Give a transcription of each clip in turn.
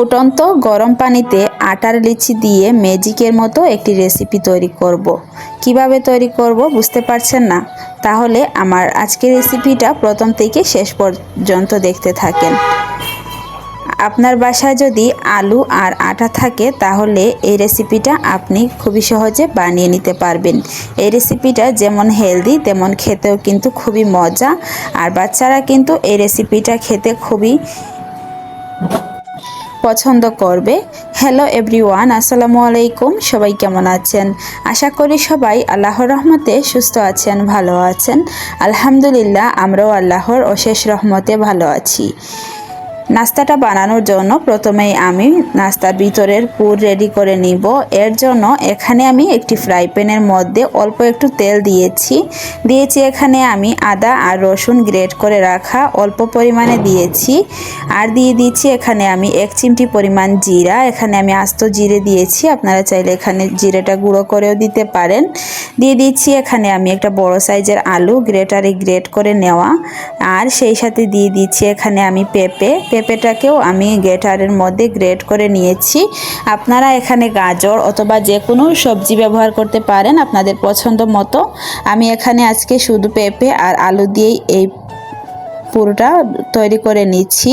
ফুটন্ত গরম পানিতে আটার লিচি দিয়ে ম্যাজিকের মতো একটি রেসিপি তৈরি করব। কীভাবে তৈরি করব বুঝতে পারছেন না? তাহলে আমার আজকের রেসিপিটা প্রথম থেকে শেষ পর্যন্ত দেখতে থাকেন। আপনার বাসায় যদি আলু আর আটা থাকে, তাহলে এই রেসিপিটা আপনি খুবই সহজে বানিয়ে নিতে পারবেন। এই রেসিপিটা যেমন হেলদি তেমন খেতেও কিন্তু খুবই মজা। আর বাচ্চারা কিন্তু এই রেসিপিটা খেতে খুবই পছন্দ করবে। হ্যালো এভরিওয়ান আসসালামু আলাইকুম, সবাই কেমন আছেন? আশা করি সবাই আল্লাহর রহমতে সুস্থ আছেন, ভালো আছেন। আলহামদুলিল্লাহ, আমরাও আল্লাহর অশেষ রহমতে ভালো আছি। নাস্তাটা বানানোর জন্য প্রথমেই আমি নাস্তার ভিতরের পুর রেডি করে নিব। এর জন্য এখানে আমি একটি ফ্রাই প্যানের মধ্যে অল্প একটু তেল দিয়েছি। দিয়েছি এখানে আমি আদা আর রসুন গ্রেট করে রাখা, অল্প পরিমাণে দিয়েছি। আর দিয়ে দিচ্ছি এখানে আমি এক চিমটি পরিমাণ জিরা। এখানে আমি আস্ত জিরে দিয়েছি, আপনারা চাইলে এখানে জিরেটা গুঁড়ো করেও দিতে পারেন। দিয়ে দিচ্ছি এখানে আমি একটা বড় সাইজের আলু গ্রেটারে গ্রেট করে নেওয়া। আর সেই সাথে দিয়ে দিচ্ছি এখানে আমি পেঁপে। পেঁপেটাকেও আমি গ্রেটারের মধ্যে গ্রেট করে নিয়েছি। আপনারা এখানে গাজর অথবা যে কোনো সবজি ব্যবহার করতে পারেন আপনাদের পছন্দ মতো। আমি এখানে আজকে শুধু পেঁপে আর আলু দিয়েই এই পুরোটা তৈরি করে নিচ্ছি।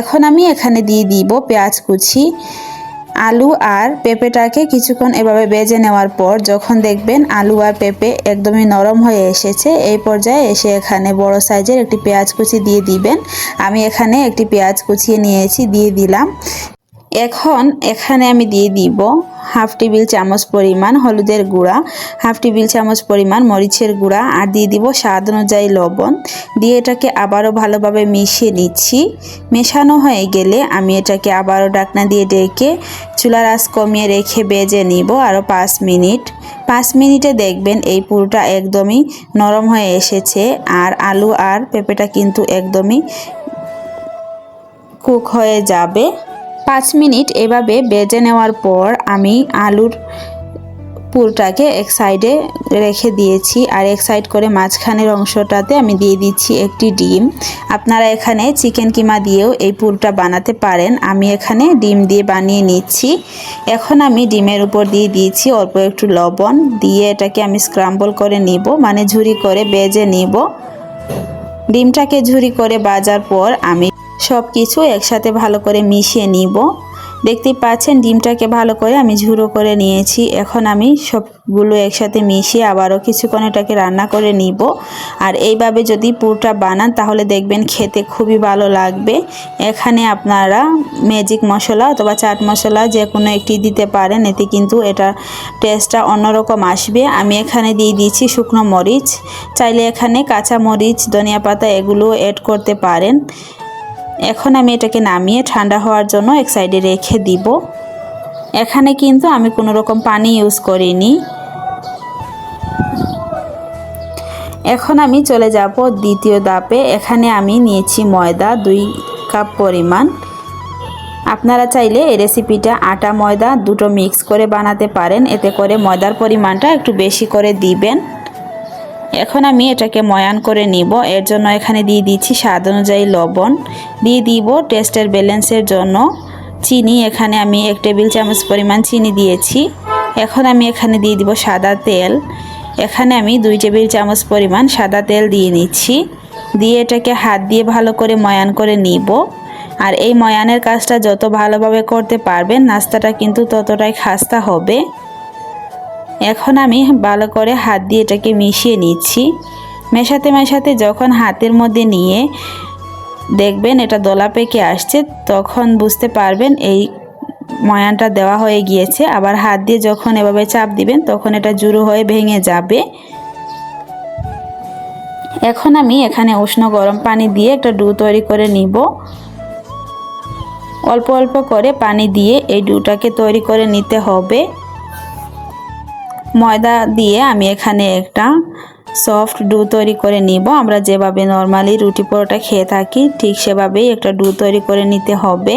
এখন আমি এখানে দিয়ে দিব পেঁয়াজ কুচি। আলু আর পেঁপেটাকে কিছুক্ষণ এভাবে বেজে নেওয়ার পর যখন দেখবেন আলু আর পেঁপে একদমই নরম হয়ে এসেছে, এই পর্যায়ে এসে এখানে বড় সাইজের একটি পেঁয়াজ কুচি দিয়ে দিবেন। আমি এখানে একটি পেঁয়াজ কুচিয়ে নিয়েছি, দিয়ে দিলাম। এখন এখানে আমি দিয়ে দিব হাফ টেবিল চামচ পরিমাণ হলুদের গুঁড়া, হাফ টেবিল চামচ পরিমাণ মরিচের গুঁড়া আর দিয়ে দিব স্বাদ অনুযায়ী লবণ। দিয়ে এটাকে আবারও ভালোভাবে মিশিয়ে নিচ্ছি। মেশানো হয়ে গেলে আমি এটাকে আবারও ডাকনা দিয়ে ডেকে চুলার আঁচ কমিয়ে রেখে বেজে নিব আরও পাঁচ মিনিট। পাঁচ মিনিটে দেখবেন এই পুরোটা একদমই নরম হয়ে এসেছে আর আলু আর পেঁপেটা কিন্তু একদমই কুক হয়ে যাবে। পাঁচ মিনিট এভাবে বেজে নেওয়ার পর আমি আলুর পুরটাকে এক সাইডে রেখে দিয়েছি আর এক সাইড করে মাঝখানের অংশটাতে আমি দিয়ে দিচ্ছি একটি ডিম। আপনারা এখানে চিকেন কিমা দিয়েও এই পুরটা বানাতে পারেন। আমি এখানে ডিম দিয়ে বানিয়ে নিচ্ছি। এখন আমি ডিমের উপর দিয়ে দিয়েছি অল্প একটু লবণ। দিয়ে এটাকে আমি স্ক্রাম্বল করে নিব মানে ঝুরি করে বেজে নিব। ডিমটাকে ঝুরি করে বাজার পর আমি সব কিছু একসাথে ভালো করে মিশিয়ে নিব। দেখতেই পাচ্ছেন, ডিমটাকে ভালো করে আমি ঝুড়ো করে নিয়েছি। এখন আমি সবগুলো একসাথে মিশিয়ে আবারও কিছুক্ষণ এটাকে রান্না করে নিব। আর এইভাবে যদি পুরটা বানান, তাহলে দেখবেন খেতে খুবই ভালো লাগবে। এখানে আপনারা ম্যাজিক মশলা অথবা চাট মশলা যে কোনো একটি দিতে পারেন, এতে কিন্তু এটা টেস্টটা অন্যরকম আসবে। আমি এখানে দিয়ে দিয়েছি শুকনো মরিচ। চাইলে এখানে কাঁচা মরিচ, ধনিয়া পাতা, এগুলো অ্যাড করতে পারেন। এখন আমি এটাকে নামিয়ে ঠান্ডা হওয়ার জন্য এক সাইডে রেখে দিব। এখানে কিন্তু আমি কোনো রকম পানি ইউজ করিনি। এখন আমি চলে যাব দ্বিতীয় দাপে এখানে আমি নিয়েছি ময়দা দুই কাপ পরিমাণ। আপনারা চাইলে এই রেসিপিটা আটা ময়দা দুটো মিক্স করে বানাতে পারেন। এতে করে ময়দার পরিমাণটা একটু বেশি করে দিবেন। এখন আমি এটাকে ময়ান করে নিব। এর জন্য এখানে দিয়ে দিচ্ছি স্বাদ অনুযায়ী লবণ। দিয়ে দিব টেস্টের ব্যালেন্সের জন্য চিনি। এখানে আমি এক টেবিল চামচ পরিমাণ চিনি দিয়েছি। এখন আমি এখানে দিয়ে দিব সাদা তেল। এখানে আমি দুই টেবিল চামচ পরিমাণ সাদা তেল দিয়ে নিচ্ছি। দিয়ে এটাকে হাত দিয়ে ভালো করে ময়ান করে নিব। আর এই ময়ানের কাজটা যত ভালোভাবে করতে পারবেন, নাস্তাটা কিন্তু ততটাই খাস্তা হবে। এখন আমি ভালো করে হাত দিয়ে এটাকে মিশিয়ে নিচ্ছি। মেশাতে মেশাতে যখন হাতের মধ্যে নিয়ে দেখবেন এটা দলা পেকে আসছে, তখন বুঝতে পারবেন এই ময়ানটা দেওয়া হয়ে গিয়েছে। আবার হাত দিয়ে যখন এভাবে চাপ দিবেন, তখন এটা জুড়ো হয়ে ভেঙে যাবে। এখন আমি এখানে উষ্ণ গরম পানি দিয়ে একটা ডু তৈরি করে নিব। অল্প অল্প করে পানি দিয়ে এই ডুটাকে তৈরি করে নিতে হবে। ময়দা দিয়ে আমি এখানে একটা সফট ডু তৈরি করে নিব। আমরা যেভাবে নর্মালি রুটি পরোটা খেয়ে থাকি, ঠিক সেভাবেই একটা ডু তৈরি করে নিতে হবে।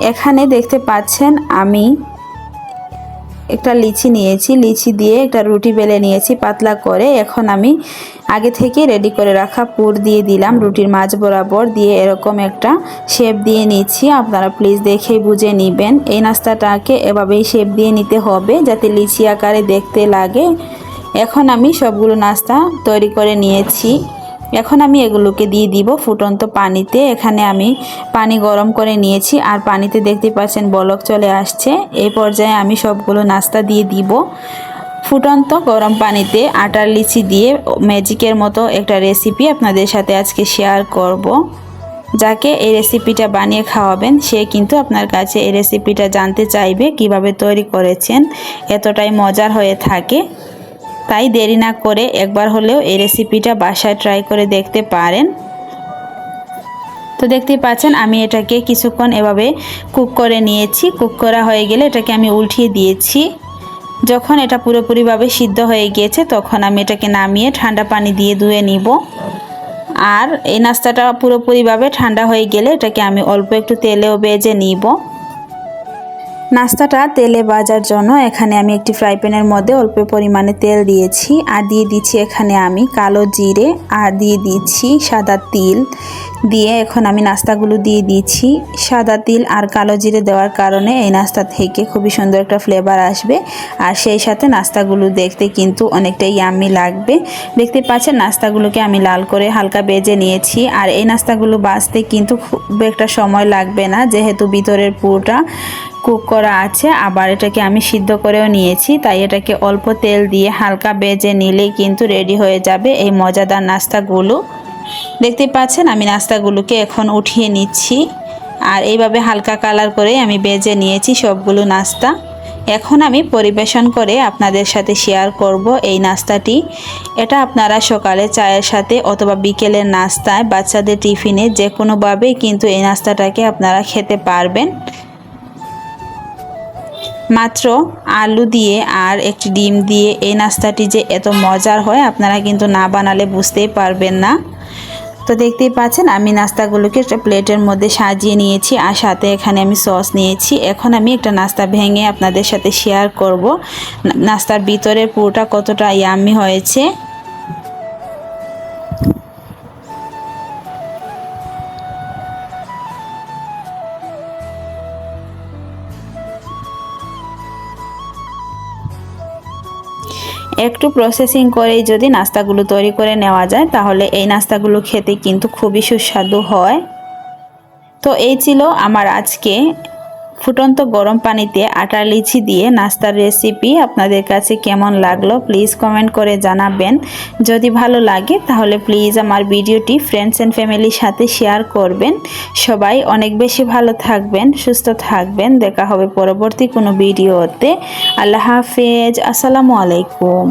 এখানে দেখতে পাচ্ছেন আমি একটা লিচি নিয়েছি। লিচি দিয়ে একটা রুটি বেলে নিয়েছি পাতলা করে। এখন আমি আগে থেকে রেডি করে রাখা পুর দিয়ে দিলাম রুটির মাঝ বরাবর দিয়ে এরকম একটা শেপ দিয়ে নিচ্ছি। আপনারা প্লিজ দেখেই বুঝে নেবেন। এই নাস্তাটাকে এভাবেই শেপ দিয়ে নিতে হবে যাতে লিচি আকারে দেখতে লাগে। এখন আমি সবগুলো নাস্তা তৈরি করে নিয়েছি। এখন আমি এগুলোকে দিয়ে দিব ফুটন্ত পানিতে। এখানে আমি পানি গরম করে নিয়েছি আর পানিতে দেখতে পাচ্ছেন বলক চলে আসছে। এই পর্যায়ে আমি সবগুলো নাস্তা দিয়ে দিব। ফুটন্ত গরম পানিতে আটার লিচি দিয়ে ম্যাজিকের মতো একটা রেসিপি আপনাদের সাথে আজকে শেয়ার করব। যাকে এই রেসিপিটা বানিয়ে খাওয়াবেন, সে কিন্তু আপনার কাছে এই রেসিপিটা জানতে চাইবে কীভাবে তৈরি করেছেন, এতটাই মজার হয়ে থাকে। তাই দেরি না করে একবার হলেও এই রেসিপিটা বাসায় ট্রাই করে দেখতে পারেন। তো দেখতেই পাচ্ছেন, আমি এটাকে কিছুক্ষণ এভাবে কুক করে নিয়েছি। কুক করা হয়ে গেলে এটাকে আমি উল্টিয়ে দিয়েছি। যখন এটা পুরোপুরিভাবে সিদ্ধ হয়ে গিয়েছে, তখন আমি এটাকে নামিয়ে ঠান্ডা পানি দিয়ে ধুয়ে নিব। আর এই নাস্তাটা পুরোপুরিভাবে ঠান্ডা হয়ে গেলে এটাকে আমি অল্প একটু তেলেও বেজে নিব। নাস্তাটা তেলে বাজার জন্য। এখানে আমি একটি ফ্রাই প্যানের মধ্যে অল্প পরিমাণে তেল দিয়েছি। আর দিয়ে দিচ্ছি এখানে আমি কালো জিরে। আর দিয়ে দিচ্ছি সাদা তিল। দিয়ে এখন আমি নাস্তাগুলো দিয়ে দিচ্ছি সাদা তিল আর কালো জিরে দেওয়ার কারণে এই নাস্তা থেকে খুবই সুন্দর একটা ফ্লেভার আসবে। আর সেই সাথে নাস্তাগুলো দেখতে কিন্তু অনেকটাই ইয়াম্মি লাগবে। দেখতে পাচ্ছেন নাস্তাগুলোকে আমি লাল করে হালকা বেজে নিয়েছি। আর এই নাস্তাগুলো বাঁচতে কিন্তু খুব একটা সময় লাগবে না। যেহেতু ভিতরের পুরোটা কুক করা আছে, আবার এটাকে আমি সিদ্ধ করেও নিয়েছি। তাই এটাকে অল্প তেল দিয়ে হালকা বেজে নিলেই কিন্তু রেডি হয়ে যাবে এই মজাদার নাস্তাগুলো। দেখতে পাচ্ছেন, আমি নাস্তাগুলোকে এখন উঠিয়ে নিচ্ছি। আর এইভাবে হালকা কালার করে আমি বেজে নিয়েছি সবগুলো নাস্তা। এখন আমি পরিবেশন করে আপনাদের সাথে শেয়ার করব এই নাস্তাটি। এটা আপনারা সকালে চায়ের সাথে অথবা বিকেলের নাস্তায় বাচ্চাদের টিফিনে যে কোনোভাবেই কিন্তু এই নাস্তাটাকে আপনারা খেতে পারবেন। মাত্র আলু দিয়ে আর একটি ডিম দিয়ে এই নাস্তাটি যে এত মজার হয়, আপনারা কিন্তু না বানালে বুঝতেই পারবেন না। তো দেখতেই পাচ্ছেন, আমি নাস্তাগুলোকে একটা প্লেটের মধ্যে সাজিয়ে নিয়েছি আর সাথে এখানে আমি সস নিয়েছি। এখন আমি একটা নাস্তা ভেঙে আপনাদের সাথে শেয়ার করব। নাস্তার ভিতরে পুরোটা কতটা ইয়ামি হয়েছে। একটু প্রসেসিং করেই যদি নাস্তাগুলো তৈরি করে নেওয়া যায়, তাহলে এই নাস্তাগুলো খেতে কিন্তু খুবই সুস্বাদু হয়। তো এই ছিল আমার আজকে ফুটন্ত গরম পানিতে আটা, লিচি দিয়ে নাস্তার রেসিপি আপনাদের কাছে কেমন লাগল প্লিজ কমেন্ট করে জানাবেন। যদি ভালো লাগে তাহলে প্লিজ আমার ভিডিওটি ফ্রেন্ডস অ্যান্ড ফ্যামিলির সাথে শেয়ার করবেন। সবাই অনেক বেশি ভালো থাকবেন, সুস্থ থাকবেন। দেখা হবে পরবর্তী কোনো ভিডিওতে। আল্লাহ হাফেজ, আসসালামু আলাইকুম।